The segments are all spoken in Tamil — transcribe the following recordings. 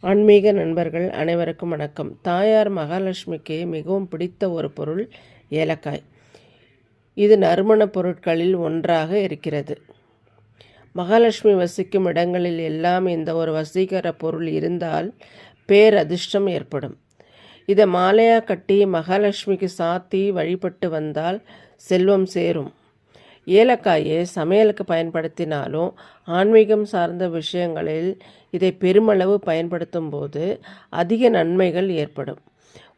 ஆன்மீக நண்பர்கள் அனைவருக்கும் வணக்கம். தாயார் மகாலட்சுமிக்கு மிகவும் பிடித்த ஒரு பொருள் ஏலக்காய். இது நறுமணப் பொருட்களில் ஒன்றாக இருக்கிறது. மகாலட்சுமி வசிக்கும் இடங்களில் எல்லாம் இந்த ஒரு வசீகர பொருள் இருந்தால் பேரதிர்ஷ்டம் ஏற்படும். இதை மாலையாக கட்டி மகாலட்சுமிக்கு சாத்தி வழிபட்டு வந்தால் செல்வம் சேரும். ஏலக்காயை சமையலுக்கு பயன்படுத்தினாலும் ஆன்மீகம் சார்ந்த விஷயங்களில் இதை பெருமளவு பயன்படுத்தும் போது அதிக நன்மைகள் ஏற்படும்.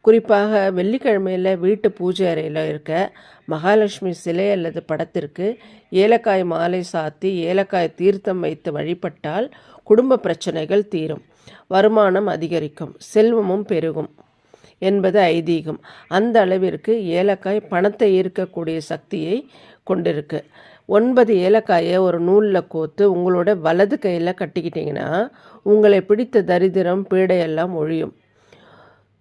குறிப்பாக வெள்ளிக்கிழமையில் வீட்டு பூஜை அறையில் இருக்க மகாலட்சுமி சிலை அல்லது படத்திற்கு ஏலக்காய் மாலை சாத்தி ஏலக்காய் தீர்த்தம் வைத்து வழிபட்டால் குடும்ப பிரச்சனைகள் தீரும். வருமானம் அதிகரிக்கும். செல்வமும் பெருகும் என்பது ஐதீகம். அந்த அளவிற்கு ஏலக்காய் பணத்தை ஈர்க்கக்கூடிய சக்தியை கொண்டிருக்கு. ஒன்பது ஏலக்காயை ஒரு நூலில் கோத்து உங்களோட வலது கையில் கட்டிக்கிட்டிங்கன்னா உங்களை பிடித்த தரித்திரம் பீடையெல்லாம் ஒழியும்.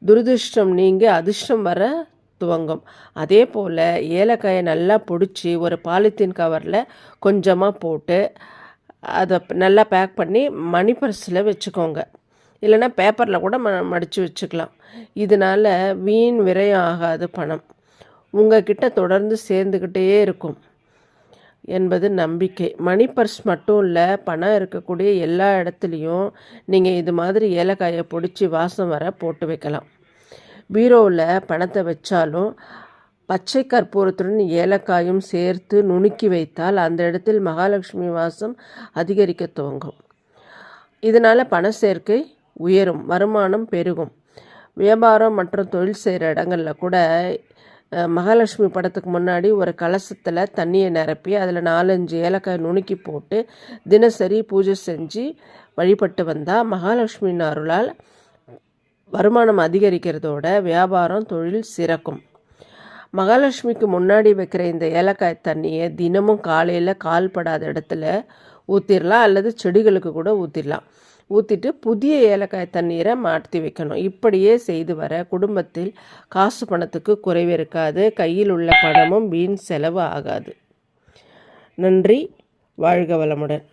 துரதிருஷ்டம் நீங்கி அதிர்ஷ்டம் வர துவங்கும். அதே போல் ஏலக்காயை நல்லா பிடிச்சி ஒரு பாலித்தீன் கவரில் கொஞ்சமாக போட்டு அதை நல்லா பேக் பண்ணி மணி பர்ஸில் வச்சுக்கோங்க. இல்லைன்னா பேப்பரில் கூட ம மடித்து வச்சுக்கலாம். இதனால் வீண் விரயம் ஆகாது பணம். உங்ககிட்ட தொடர்ந்து சேர்ந்துக்கிட்டே இருக்கும் என்பது நம்பிக்கை. மணி பர்ஸ் மட்டும் இல்லை பணம் இருக்கக்கூடிய எல்லா இடத்துலையும் நீங்கள் இது மாதிரி ஏலக்காயை பிடிச்சி வாசம் வர போட்டு வைக்கலாம். பீரோவில் பணத்தை வச்சாலும் பச்சை கற்பூரத்துடன் ஏலக்காயும் சேர்த்து நுணுக்கி வைத்தால் அந்த இடத்தில் மகாலட்சுமி வாசம் அதிகரிக்க துவங்கும். இதனால் பண சேர்க்கை உயரும் வருமானம் பெருகும். வியாபாரம் மற்றும் தொழில் செய்கிற இடங்களில் கூட மகாலட்சுமி படத்துக்கு முன்னாடி ஒரு கலசத்தில் தண்ணியை நிரப்பி அதில் நாலஞ்சு ஏலக்காய் நுணுக்கி போட்டு தினசரி பூஜை செஞ்சு வழிபட்டு வந்தால் மகாலட்சுமியின் அருளால் வருமானம் அதிகரிக்கிறதோட வியாபாரம் தொழில் சிறக்கும். மகாலட்சுமிக்கு முன்னாடி வைக்கிற இந்த ஏலக்காய் தண்ணியை தினமும் காலையில் கால்படாத இடத்துல ஊற்றிடலாம் அல்லது செடிகளுக்கு கூட ஊற்றிடலாம் ஊற்றிட்டு புதிய ஏலக்காய் தண்ணீரை மாற்றி வைக்கணும். இப்படியே செய்து வர குடும்பத்தில் காசு பணத்துக்கு குறைவு இருக்காது. கையில் உள்ள பணமும் வீண் செலவு ஆகாது. நன்றி. வாழ்க வளமுடன்.